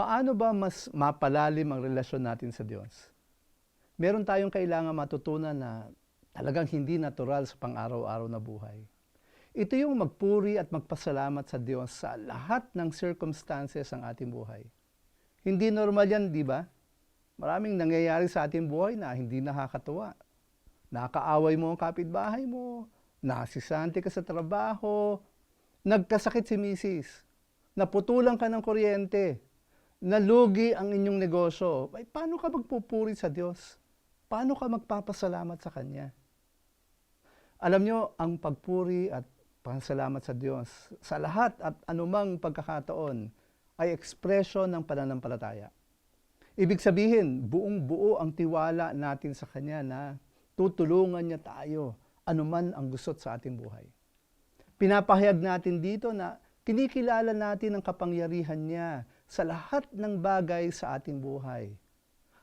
Paano ba mas mapalalim ang relasyon natin sa Diyos? Meron tayong kailangan matutunan na talagang hindi natural sa pang-araw-araw na buhay. Ito yung magpuri at magpasalamat sa Diyos sa lahat ng circumstances ng ating buhay. Hindi normal yan, di ba? Maraming nangyayari sa ating buhay na hindi nakakatuwa. Nakaaway mo ang kapitbahay mo, nasisante ka sa trabaho, nagkasakit si misis, naputulan ka ng kuryente, nalugi ang inyong negosyo. Ay, paano ka magpupuri sa Diyos? Paano ka magpapasalamat sa Kanya? Alam nyo, ang pagpuri at pasalamat sa Diyos sa lahat at anumang pagkakataon ay ekspresyon ng pananampalataya. Ibig sabihin, buong buo ang tiwala natin sa Kanya na tutulungan niya tayo anuman ang gusot sa ating buhay. Pinapahayag natin dito na kinikilala natin ang kapangyarihan niya sa lahat ng bagay sa ating buhay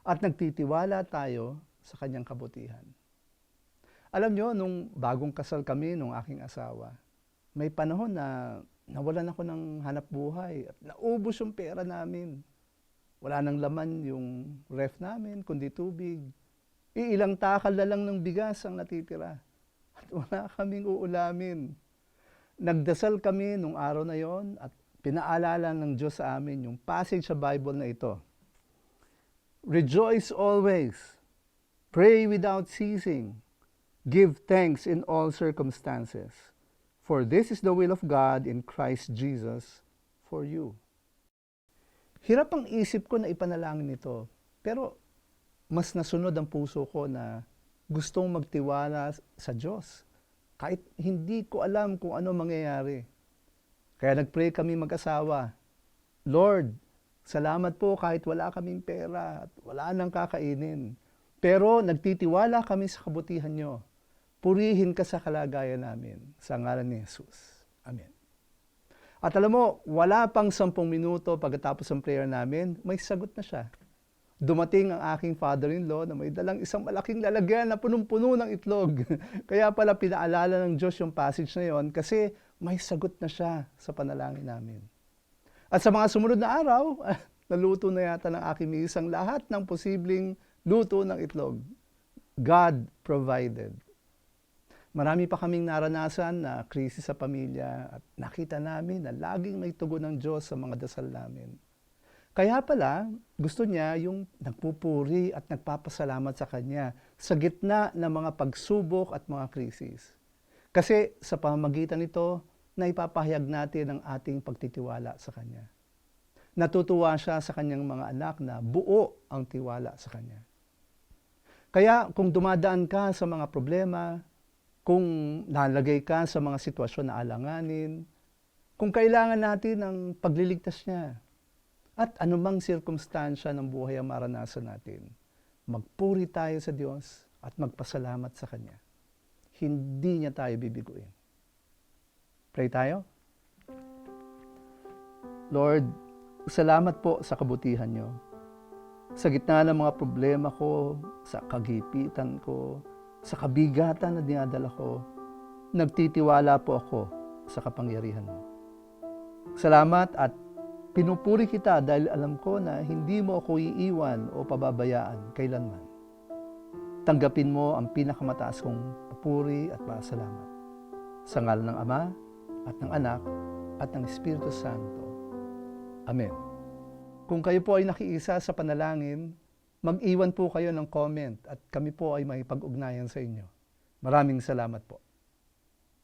at nagtitiwala tayo sa kanyang kabutihan. Alam nyo, nung bagong kasal kami nung aking asawa, may panahon na nawalan ako ng hanap buhay at naubos yung pera namin. Wala nang laman yung ref namin, kundi tubig. Iilang takal na lang ng bigas ang natitira. At wala kaming uulamin. Nagdasal kami nung araw na yon at pinaalala ng Diyos sa amin yung passage sa Bible na ito. Rejoice always. Pray without ceasing. Give thanks in all circumstances. For this is the will of God in Christ Jesus for you. Hirap ang isip ko na ipanalangin ito. Pero mas nasunod ang puso ko na gustong magtiwala sa Diyos. Kahit hindi ko alam kung ano mangyayari. Kaya nagpray kami mag-asawa. Lord, salamat po kahit wala kaming pera at wala nang kakainin. Pero nagtitiwala kami sa kabutihan nyo. Purihin ka sa kalagayan namin. Sa ngalan ni Jesus. Amen. At alam mo, wala pang sampung minuto pagkatapos ng prayer namin, may sagot na siya. Dumating ang aking father-in-law na may dalang isang malaking lalagyan na punong-puno ng itlog. Kaya pala pinaalala ng Diyos yung passage na yon kasi may sagot na siya sa panalangin namin. At sa mga sumunod na araw, naluto na yata ng aking miisang lahat ng posibleng luto ng itlog. God provided. Marami pa kaming naranasan na krisis sa pamilya at nakita namin na laging may tugon ng Diyos sa mga dasal namin. Kaya pala, gusto niya yung nagpupuri at nagpapasalamat sa Kanya sa gitna ng mga pagsubok at mga krisis. Kasi sa pamamagitan nito, naipapahayag natin ang ating pagtitiwala sa Kanya. Natutuwa siya sa kanyang mga anak na buo ang tiwala sa Kanya. Kaya kung dumadaan ka sa mga problema, kung nalagay ka sa mga sitwasyon na alanganin, kung kailangan natin ng pagliligtas niya, at anumang sirkumstansya ng buhay ang maranasan natin, magpuri tayo sa Diyos at magpasalamat sa Kanya. Hindi niya tayo bibiguin. Pray tayo. Lord, salamat po sa kabutihan niyo. Sa gitna ng mga problema ko, sa kagipitan ko, sa kabigatan na dinadala ko, nagtitiwala po ako sa kapangyarihan mo. Salamat at pinupuri kita dahil alam ko na hindi mo ako iiwan o pababayaan kailanman. Tanggapin mo ang pinakamataas kong papuri at pasalamat. Sa ngalan ng Ama at ng Anak at ng Espiritu Santo. Amen. Kung kayo po ay nakiisa sa panalangin, mag-iwan po kayo ng comment at kami po ay may pag-ugnayan sa inyo. Maraming salamat po.